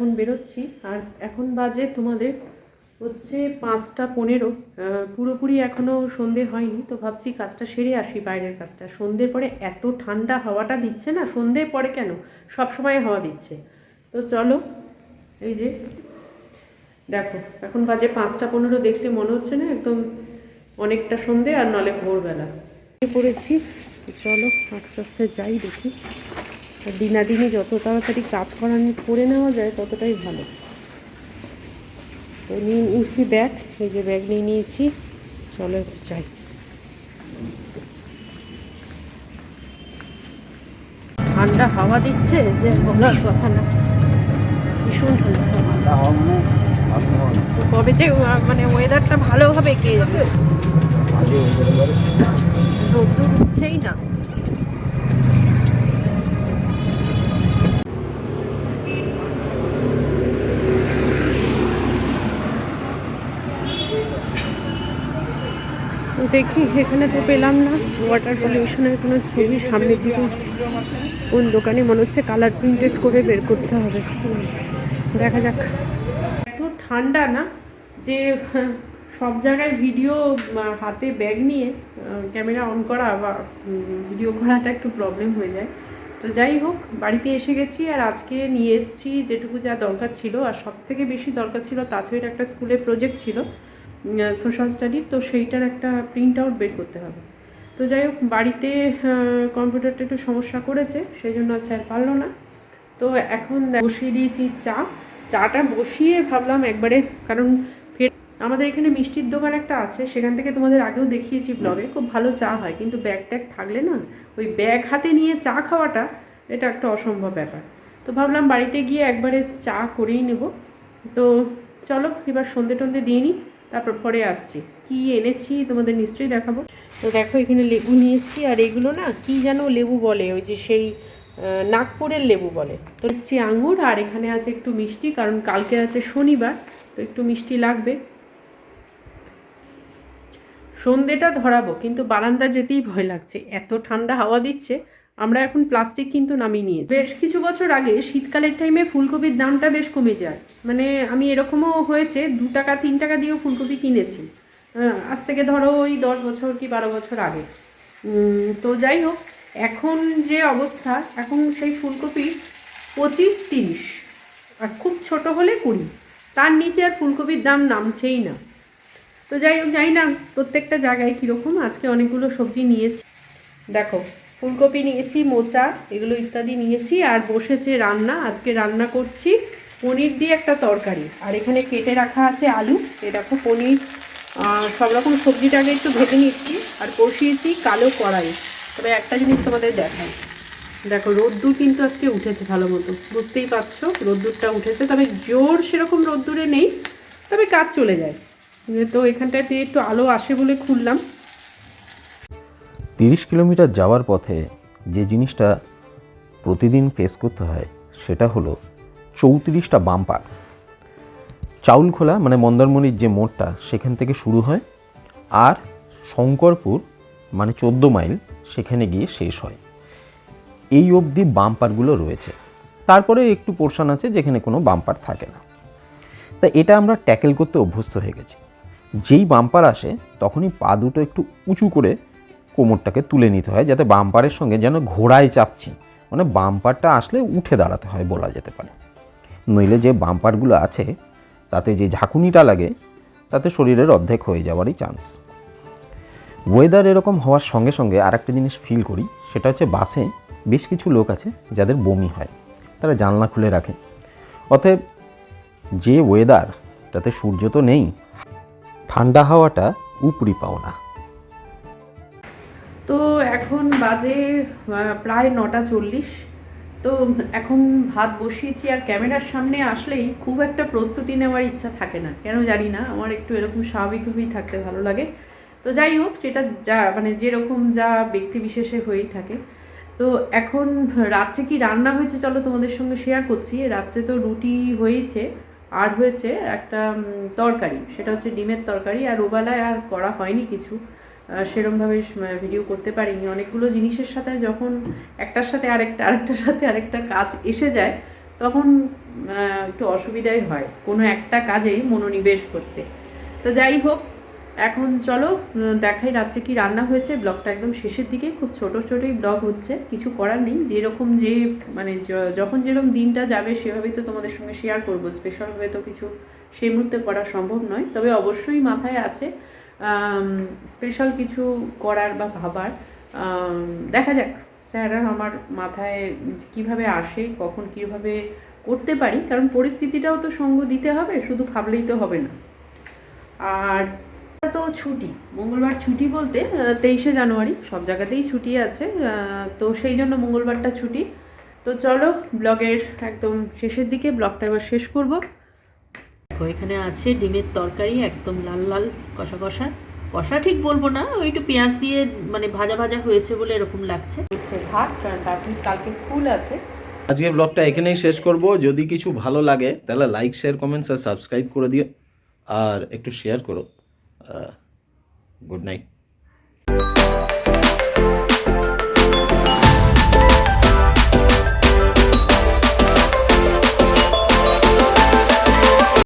এখন বেরোচ্ছি। আর এখন বাজে তোমাদের হচ্ছে পাঁচটা পনেরো। পুরোপুরি এখনও সন্ধে হয়নি, তো ভাবছি কাজটা সেরে আসি বাইরের কাজটা। সন্ধ্যের পরে এত ঠান্ডা হাওয়াটা দিচ্ছে না, সন্ধ্যের পরে কেন? সব সময় হাওয়া দিচ্ছে। তো চলো, এই যে, দেখো, এখন বাজে পাঁচটা পনেরো দেখলে মনে হচ্ছে না একদম অনেকটা সন্ধে আর নলে ভোরবেলা। পড়েছি চলো আস্তে আস্তে যাই দেখি। দিনাদিনই যত তাড়াতাড়ি কাজ করা করে নেওয়া যায় ততটাই ভালো। তো নিয়ে নিয়েছি ব্যাগ এই যে ব্যাগ নিয়ে নিয়েছি। চলো যাই। ঠান্ডা হাওয়া দিচ্ছে যে বলার কথা না। ভীষণ ঠান্ডা তো কবে যে মানে ওয়েদারটা ভালো হবে কে যাবে রোদ্দুর উঠছেই না। দেখি, এখানে তো পেলাম না। ওয়াটার পলিউশনের কোনো ছবি সামনের দিকে। কোন দোকানে মনে হচ্ছে কালার প্রিন্টেড করে বের করতে হবে। দেখা যাক। এত ঠান্ডা না যে, সব জায়গায় ভিডিও হাতে ব্যাগ নিয়ে ক্যামেরা অন করা বা ভিডিও করাটা একটু প্রবলেম হয়ে যায়। তো যাই হোক, বাড়িতে এসে গেছি আর আজকে নিয়ে এসেছি যেটুকু যা দরকার ছিল। আর সব থেকে বেশি দরকার ছিল তাঁতের একটা স্কুলে প্রজেক্ট ছিল। সোশ্যাল স্টাডির তো সেইটার একটা প্রিন্ট আউট বের করতে হবে। তো যাই হোক, বাড়িতে কম্পিউটারটা একটু সমস্যা করেছে সেই জন্য স্যার পারল না। তো এখন বসিয়ে দিয়েছি চা। চাটা বসিয়ে ভাবলাম একবারে, কারণ ফের আমাদের এখানে মিষ্টির দোকান একটা আছে, সেখান থেকে তোমাদের আগেও দেখিয়েছি ব্লগে খুব ভালো চা হয়, কিন্তু ব্যাগ ট্যাগ থাকলে না, ওই ব্যাগ হাতে নিয়ে চা খাওয়াটা, এটা একটা অসম্ভব ব্যাপার। তো ভাবলাম বাড়িতে গিয়ে একবারে চা করেই নেব। তো চলো, এবার সন্ধে টন্ধে দিয়ে নিই তারপর পরে আসছি। কি এনেছি তোমাদের নিশ্চয়ই দেখাবো। তো দেখো এখানে লেবু নিয়ে এসেছি, আর এগুলো না কি যেন লেবু বলে, ওই যে সেই নাগপুরের লেবু বলে। তো এসছি আঙুর, আর এখানে আছে একটু মিষ্টি, কারণ কালকে আছে শনিবার, তো একটু মিষ্টি লাগবে। সন্ধেটা ধরাবো, কিন্তু বারান্দা যেতেই ভয় লাগছে, এত ঠান্ডা হাওয়া দিচ্ছে আমরা এখন প্লাস্টিক কিন্তু নামিয়ে নিয়েছি। বেশ কিছু বছর আগে শীতকালের টাইমে ফুলকপির দামটা বেশ কমে যায়। মানে আমি এরকমও হয়েছে, দু টাকা, তিন টাকা দিয়েও ফুলকপি কিনেছি। আজ থেকে ধরো ওই দশ বছর কি বারো বছর আগে। তো যাই হোক, এখন যে অবস্থা, এখন সেই ফুলকপি পঁচিশ, তিরিশ, আর খুব ছোট হলে কুড়ি। তার নিচে আর ফুলকপির দাম নামছেই না। তো যাই হোক, জানি না প্রত্যেকটা জায়গায় কীরকম, আজকে অনেকগুলো সবজি নিয়েছি। দেখো ফুলকপি নিয়েছি, মোচা, এগুলো ইত্যাদি নিয়েছি, আর বসেছে রান্না, আজকে রান্না করছি পনির দিয়ে একটা তরকারি। আর এখানে কেটে রাখা আছে আলু। এ দেখো পনির সব রকম সবজিটাকে একটু ভেজে নিচ্ছি, আর কষিয়েছি কালো কড়াই। তবে একটা জিনিস তোমাদের দেখাই। দেখো, রোদ্দুর কিন্তু আজকে উঠেছে ভালো মতো। বুঝতেই পারছ, রোদ্দুরটা উঠেছে। তবে জোর সেরকম রোদ্দুরে নেই, তবে কাজ চলে যায়। তো এখানটায় দিয়ে একটু আলো আসে বলে খুললাম। তিরিশ কিলোমিটার যাওয়ার পথে যে জিনিসটা প্রতিদিন ফেস করতে হয়, সেটা হলো চৌত্রিশটা বাম্পার চাউলখোলা মানে মন্দারমণির যে মোড়টা, সেখান থেকে শুরু হয় আর শঙ্করপুর মানে চোদ্দ মাইল, সেখানে গিয়ে শেষ হয়। এই অবধি বাম্পারগুলো রয়েছে। তারপরে একটু পোর্শন আছে যেখানে কোনো বাম্পার থাকে না। তা এটা আমরা ট্যাকেল করতে অভ্যস্ত হয়ে গেছি। যেই বাম্পার আসে, তখনই পা দুটো একটু উঁচু করে কোমরটাকে তুলে নিতে হয় যাতে বাম্পারের সঙ্গে যেন ঘোড়ায় চাপছি। মানে বাম্পারটা আসলে উঠে দাঁড়াতে হয় বলা যেতে পারে। নইলে যে বাম্পারগুলো আছে, তাতে যে ঝাঁকুনিটা লাগে, তাতে শরীরের অর্ধেক হয়ে যাওয়ারই চান্স ওয়েদার এরকম হওয়ার সঙ্গে সঙ্গে আর একটা জিনিস ফিল করি, সেটা হচ্ছে বাসে বেশ কিছু লোক আছে যাদের বমি হয়, তারা জানলা খুলে রাখে। অতএব যে ওয়েদার তাতে সূর্য তো নেই, ঠান্ডা হাওয়াটা উপরি পাওনা। এখন বাজে প্রায় নটা চল্লিশ। তো এখন ভাত বসিয়েছি, আর ক্যামেরার সামনে আসলেই খুব একটা প্রস্তুতি নেওয়ার ইচ্ছা থাকে না। কেন জানি না, আমার একটু এরকম স্বাভাবিকভাবেই থাকতে ভালো লাগে। তো যাই হোক যেটা যা মানে যেরকম যা ব্যক্তি বিশেষে হয়েই থাকে। তো এখন রাত্রে কি রান্না হয়েছে চলো তোমাদের সঙ্গে শেয়ার করছি। রাত্রে তো রুটি হয়েছে, আর হয়েছে একটা তরকারি। সেটা হচ্ছে ডিমের তরকারি, আর ওবেলায় আর করা হয়নি কিছু। সেরমভাবে ভিডিও করতে পারিনি। অনেকগুলো জিনিসের সাথে যখন একটার সাথে আরেকটা, আরেকটার সাথে আরেকটা কাজ এসে যায়, তখন একটু অসুবিধাই হয় কোনো একটা কাজেই মনোনিবেশ করতে। তো যাই হোক, এখন চলো দেখাই রাত্রে কি রান্না হয়েছে। ব্লগটা একদম শেষের দিকে, খুব ছোট, ছোটোই ব্লগ হচ্ছে, কিছু করার নেই। যেরকম যে মানে যখন যেরকম দিনটা যাবে, সেভাবেই তো তোমাদের সঙ্গে শেয়ার করব। স্পেশালভাবে তো কিছু সেই মুহূর্তে করা সম্ভব নয়। তবে অবশ্যই মাথায় আছে স্পেশাল কিছু করার বা ভাবার দেখা যাক। স্যার আমার মাথায় কীভাবে আসে, কখন কীভাবে করতে পারি, কারণ পরিস্থিতিটাও তো সঙ্গ দিতে হবে, শুধু ভাবলেই তো হবে না। আর তো ছুটি, মঙ্গলবার ছুটি বলতে তেইশে জানুয়ারি, সব জায়গাতেই ছুটি আছে তো সেই জন্য মঙ্গলবারটা ছুটি। তো চলো, ব্লগের একদম শেষের দিকে, ব্লগটা এবার শেষ করব। দেখো এখানে আছে ডিমের তরকারি একদম লাল লাল কষা কষা। কষা ঠিক বলব না ওই একটু পেঁয়াজ দিয়ে মানে ভাজা ভাজা হয়েছে বলে এরকম লাগছে। হচ্ছে ভাত কারণ তারপর কালকে স্কুল আছে। আজকে ব্লগটা এখানেই শেষ করব। যদি কিছু ভালো লাগে তাহলে লাইক শেয়ার কমেন্টস আর সাবস্ক্রাইব করে দিও। আর একটু শেয়ার করো। Good night